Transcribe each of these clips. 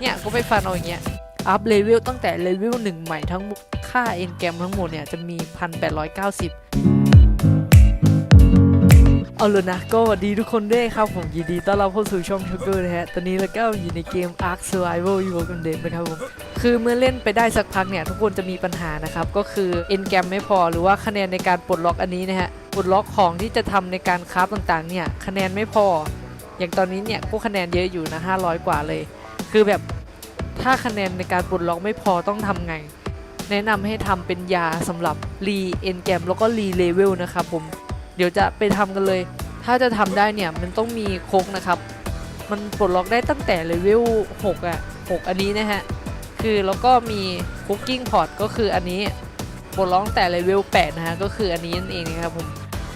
เนี่ยก็ไปฟันเอาอย่างเงี้ย อัพเลเวลตั้งแต่เลเวลหนึ่งใหม่ทั้งค่าเอ็นแกมทั้งหมดเนี่ยจะมี 1890 เอาเลยนะ ก็สวัสดีทุกคนด้วยครับ ผมยินดีต้อนรับเข้าสู่ช่องชูเกอร์นะฮะ ตอนนี้เราก็อยู่ในเกม Ark Survival อยู่กันเดมนะครับผม คือเมื่อเล่นไปได้สักพักเนี่ย ทุกคนจะมีปัญหานะครับ ก็คือเอ็นแกมไม่พอหรือว่าคะแนนในการปลดล็อกอันนี้นะฮะปลดล็อกของที่จะทำในการคราฟต่างๆเนี่ยคะแนนไม่พอ อย่างตอนนี้เนี่ยก็คะแนนเยอะอยู่นะ500 กว่าเลย คือแบบถ้าคะแนนในการปลดล็อกไม่พอต้องทำไง แนะนำให้ทำเป็นยาสำหรับรีเอ็นแกมแล้วก็รีเลเวลนะครับผมเดี๋ยวจะไปทำกันเลย ถ้าจะทำได้เนี่ยมันต้องมีโคกนะครับ มันปลดล็อกได้ตั้งแต่เลเวล6อะ6อันนี้นะฮะคือแล้วก็มีคุกกิ้งพอร์ตก็คืออันนี้ปลดล็อกตั้งแต่เลเวล8นะฮะก็คืออันนี้นั่นเองนะครับผม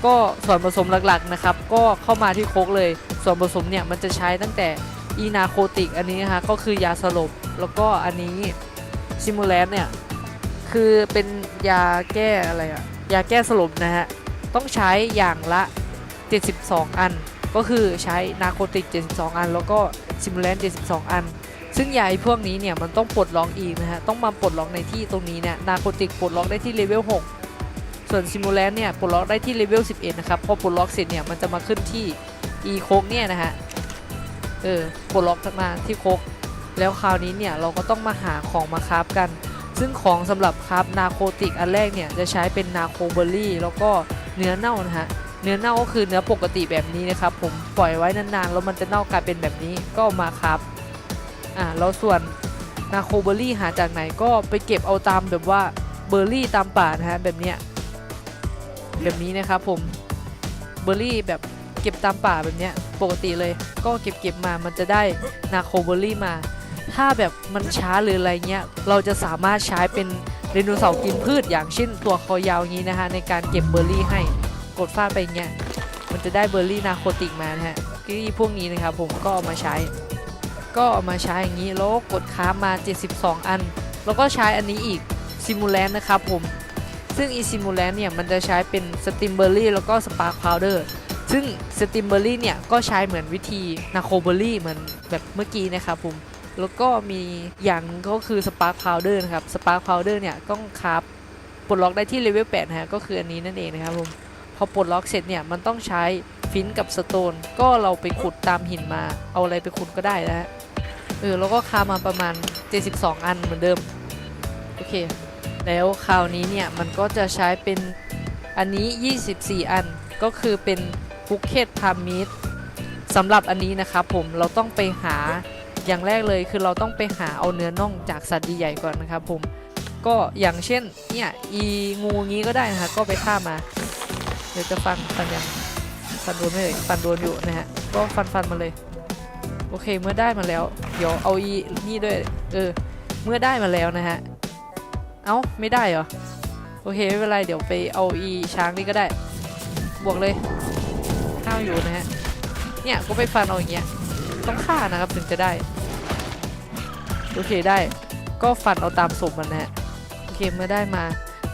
ก็ส่วนผสมหลักๆนะครับ ก็เข้ามาที่โคกเลย ส่วนผสมเนี่ยมันจะใช้ตั้งแต่ อีนาโคติกอันนี้นะฮะก็คือยาสลบ แล้วก็อันนี้ซิมูแลนเนี่ย คือเป็นยาแก้อะไรอะยาแก้สลบนะฮะ ต้องใช้อย่างละ 72 อัน ก็คือใช้นาโคติก 72 อัน แล้วก็ซิมูแลน72 อัน ซึ่งยาไอพวกนี้เนี่ยมันต้องปลดล็อกอีกนะฮะ ต้องมาปลดล็อกในที่ตรงนี้เนี่ยนาโคติกปลดล็อกได้ที่เลเวล 6 ส่วนซิมูแลนเนี่ยปลดล็อกได้ที่เลเวล 11 นะครับ พอปลดล็อกเสร็จเนี่ยมันจะมาขึ้นที่ e โคกเนี่ยนะฮะ เออปลดล็อกมาที่โคกแล้วคราวนี้เนี่ยเราก็ต้องมาหาของมาคราฟกัน ซึ่งของสำหรับคราฟนาโคติกอันแรกเนี่ยจะใช้เป็นนาโคเบอร์รี่แล้วก็เนื้อเน่านะฮะเนื้อเน่าก็คือเนื้อปกติแบบนี้นะครับผมปล่อยไว้นานๆแล้วมันจะเน่ากลายเป็นแบบนี้ก็มาครับอ่าแล้วส่วนนาโคเบอร์รี่หาจากไหนก็ไปเก็บเอาตามแบบว่าเบอร์รี่ตามป่านะฮะแบบเนี้ยแบบนี้นะครับผมเบอร์รี่แบบ เก็บตามป่าแบบเนี้ยปกติเลย ก็เก็บเก็บมามันจะได้นาโคเบอร์รี่มา ถ้าแบบมันช้าหรืออะไรเงี้ยเราจะสามารถใช้เป็นไดโนเสาร์กินพืชอย่างเช่นตัวคอยาวนี้นะฮะในการเก็บเบอร์รี่ให้กดฟาดไปเงี้ยมันจะได้เบอร์รี่นาโคติกมานะฮะที่พวกนี้นะครับผมก็เอามาใช้ ก็เอามาใช้อย่างนี้แล้วก็กดค้ามา 72 อัน แล้วก็ใช้อันนี้อีกซิมูแลนนะครับผมซึ่งอีซิมูแลนเนี่ยมันจะใช้เป็นสติมเบอร์รี่แล้วก็สปาร์คพาวเดอร์ ซึ่งสติมเบอร์รี่เนี่ยก็ใช้เหมือนวิธีนาโคเบอร์รี่เหมือนแบบเมื่อกี้นะครับผมแล้วก็มีอย่างก็คือสปาร์คพาวเดอร์นะครับสปาร์คพาวเดอร์เนี่ยต้องคราฟปลดล็อกได้ที่เลเวล8นะฮะก็คืออันนี้นั่นเองนะครับผมพอปลดล็อกเสร็จเนี่ยมันต้องใช้ฟินกับสโตน ก็เราไปขุดตามหินมาเอาอะไรไปขุดก็ได้นะฮะเออแล้วก็คามาประมาณ 72 อันเหมือนเดิมโอเค แล้วคราวนี้เนี่ยมันก็จะใช้เป็นอันนี้ 24 อันก็คือเป็น คุกเก็ตพามิดสำหรับอันนี้นะครับผมเราต้องไปหาอย่างแรกเลยคือเราต้องไปหาเอาเนื้อน่องจากสัตว์ใหญ่ก่อนนะครับผมก็อย่างเช่นเนี่ยอีงูงี้ก็ได้นะคะก็ไปฆ่ามา เดี๋ยวจะฟันฟันยังฟันโดนไม่เลยฟันโดนอยู่นะฮะก็ฟันฟันมาเลยโอเคเมื่อได้มาแล้ว เดี๋ยวเอาอีนี่ด้วยเออเมื่อได้มาแล้วนะฮะเอ้าไม่ได้เหรอโอเคไม่เป็นไรเดี๋ยวไปเอาอีช้างนี่ก็ได้ บวกเลย ข้าอยู่นะฮะ เนี่ยก็ไปฟันเอาอย่างเงี้ย ต้องฆ่านะครับถึงจะได้ โอเคได้ ก็ฟันเอาตามศพมันนะฮะ โอเคเมื่อได้มา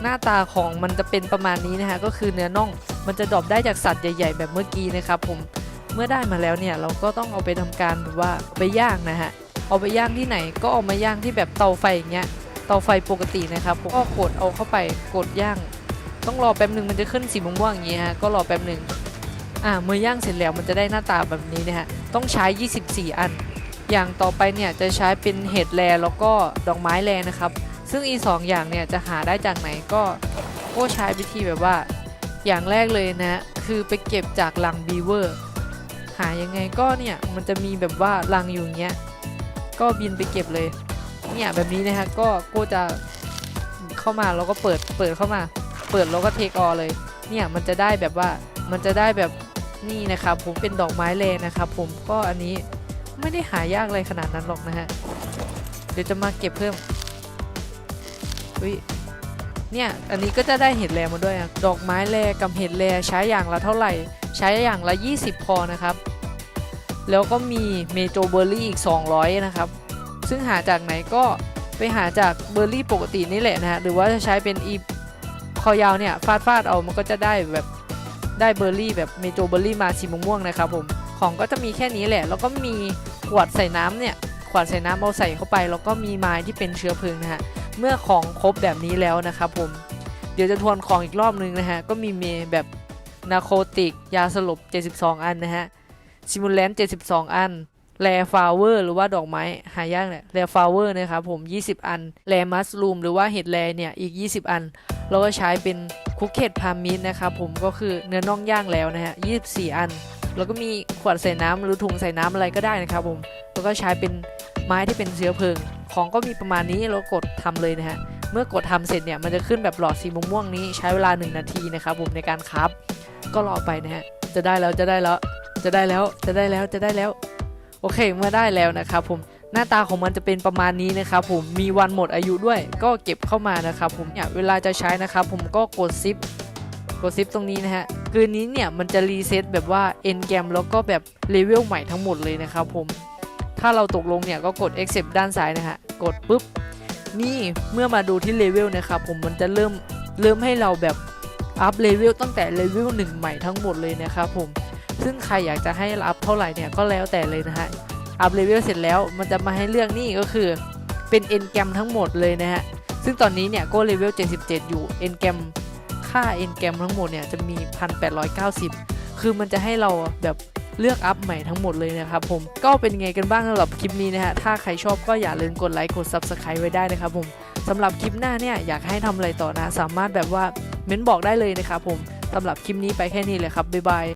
หน้าตาของมันจะเป็นประมาณนี้นะฮะ ก็คือเนื้อน่อง มันจะดรอปได้จากสัตว์ใหญ่ ๆ แบบเมื่อกี้นะครับผม เมื่อได้มาแล้วเนี่ยเราก็ต้องเอาไปทำการแบบว่าไปย่างนะฮะ เอาไปย่างที่ไหนก็เอามาย่างที่แบบเตาไฟอย่างเงี้ย เตาไฟปกตินะครับผมก็กดเอาเข้าไปกดย่างต้องรอแป๊บหนึ่งมันจะขึ้นสีม่วงๆอย่างเงี้ยฮะก็รอแป๊บหนึ่ง อ่าเมื่อย่างเสร็จแล้วมันจะได้หน้าตาแบบนี้นะฮะต้องใช้ 24 อัน อย่างต่อไปเนี่ยจะใช้เป็นเห็ดแลแล้วก็ดอกไม้แลนะครับ ซึ่งอีสองอย่างเนี่ยจะหาได้จากไหนก็ก็ใช้วิธีแบบว่า อย่างแรกเลยนะคือไปเก็บจากลังบีเวอร์หายังไงก็เนี่ยมันจะมีแบบว่าลังอยู่อย่างเงี้ยก็บินไปเก็บเลยเนี่ยแบบนี้นะฮะก็ก็จะเข้ามาแล้วก็เปิดเปิดเข้ามา เปิดแล้วก็เทคออเลย เนี่ยมันจะได้แบบว่ามันจะได้แบบ นี่นะครับผมเป็นดอกไม้เลนะครับ ผมก็อันนี้ไม่ได้หายากเลยขนาดนั้นหรอกนะฮะเดี๋ยวจะมาเก็บเพิ่มอุ้ยเนี่ยอันนี้ก็จะได้เห็ดแรมาด้วยดอกไม้แรกับเห็ดแรใช้อย่างละเท่าไหร่ ใช้อย่างละ 20 พอนะครับ แล้วก็มีเมโจเบอร์รี่อีก 200 นะครับ ซึ่งหาจากไหนก็ไปหาจากเบอร์รี่ปกตินี่แหละนะฮะหรือว่าจะใช้เป็นอีคอยาวเนี่ยฟาดฟาดเอามันก็จะได้แบบ ได้เบอร์รี่แบบเมโจเบอร์รี่มาสีม่วงๆนะครับผมของก็จะมีแค่นี้แหละ แล้วก็มีขวดใส่น้ำเนี่ยขวดใส่น้ำเอาใส่เข้าไป แล้วก็มีไม้ที่เป็นเชื้อเพลิงนะฮะเมื่อของครบแบบนี้แล้วนะครับผมเดี๋ยวจะทวนของอีกรอบนึงนะฮะก็มีเมแบบนาโคติก ยาสลบ 72 อันนะฮะซิมูเลนต์72 อันแรฟลาเวอร์หรือว่าดอกไม้หายากเนี่ยแรฟลาเวอร์นะครับผม 20 อันแรมัสลูมหรือว่าเห็ดแรเนี่ยอีก 20 อัน เราก็ใช้เป็น คุกเก็ตพามิดนะครับผมก็คือเนื้อน่องย่างแล้วนะฮะ24 อัน แล้วก็มีขวดใส่น้ำหรือถุงใส่น้ำอะไรก็ได้นะครับผมแล้วก็ใช้เป็นไม้ที่เป็นเชื้อเพลิง ของก็มีประมาณนี้เรากดทำเลยนะฮะเมื่อกดทำเสร็จเนี่ยมันจะขึ้นแบบหลอดสีม่วงๆนี้ใช้เวลา 1 นาทีนะครับผมในการคับ ก็รอไปนะฮะจะได้แล้วจะได้แล้วจะได้แล้วจะได้แล้วจะได้แล้ว โอเคเมื่อได้แล้วนะครับผม หน้าตาของมันจะเป็นประมาณนี้นะครับผมมีวันหมดอายุด้วย ก็เก็บเข้ามานะครับผมเนี่ยเวลาจะใช้นะครับผมก็กดซิปกดซิปตรงนี้นะฮะคืนนี้เนี่ยมันจะรีเซ็ตแบบว่า end game แล้วก็แบบเลเวลใหม่ทั้งหมดเลยนะครับผมถ้าเราตกลงเนี่ยก็กด accept ด้านซ้ายนะฮะกดปุ๊บนี่เมื่อมาดูที่เลเวลนะครับผมมันจะเริ่มเริ่มให้เราแบบอัพเลเวลตั้งแต่เลเวล1ใหม่ทั้งหมดเลยนะครับผมซึ่งใครอยากจะให้อัพเท่าไหร่เนี่ยก็แล้วแต่เลยนะฮะ อัพเลเวลเสร็จแล้วมันจะมาให้เลือกนี่ก็คือเป็น end game ทั้งหมดเลยนะฮะ ซึ่งตอนนี้เนี่ยก็เลเวล 77 อยู่ end game ค่า end game ทั้งหมดเนี่ยจะมี 1890 คือมันจะให้เราแบบเลือกอัพใหม่ทั้งหมดเลยนะครับผมก็เป็นไงกันบ้างสำหรับคลิปนี้นะฮะ ถ้าใครชอบก็อย่าลืมกดไลค์กด Subscribe ไว้ได้นะครับผมสำหรับคลิปหน้าเนี่ยอยากให้ทำอะไรต่อนะ สามารถแบบว่าเม้นบอกได้เลยนะครับผมสำหรับคลิปนี้ไปแค่นี้เลยครับบ๊ายบาย